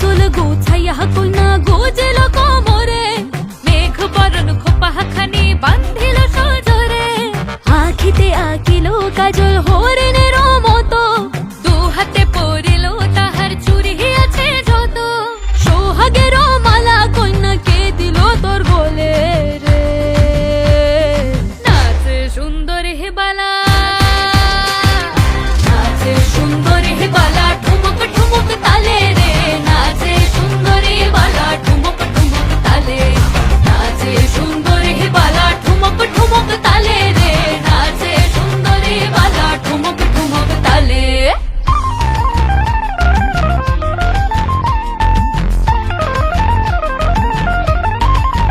চুল গুছাইয়া কই না গোজেল কোমরে মেঘ পরন খোপা খানি সজরে। আখিতে আঁকিল কাজল হোরে।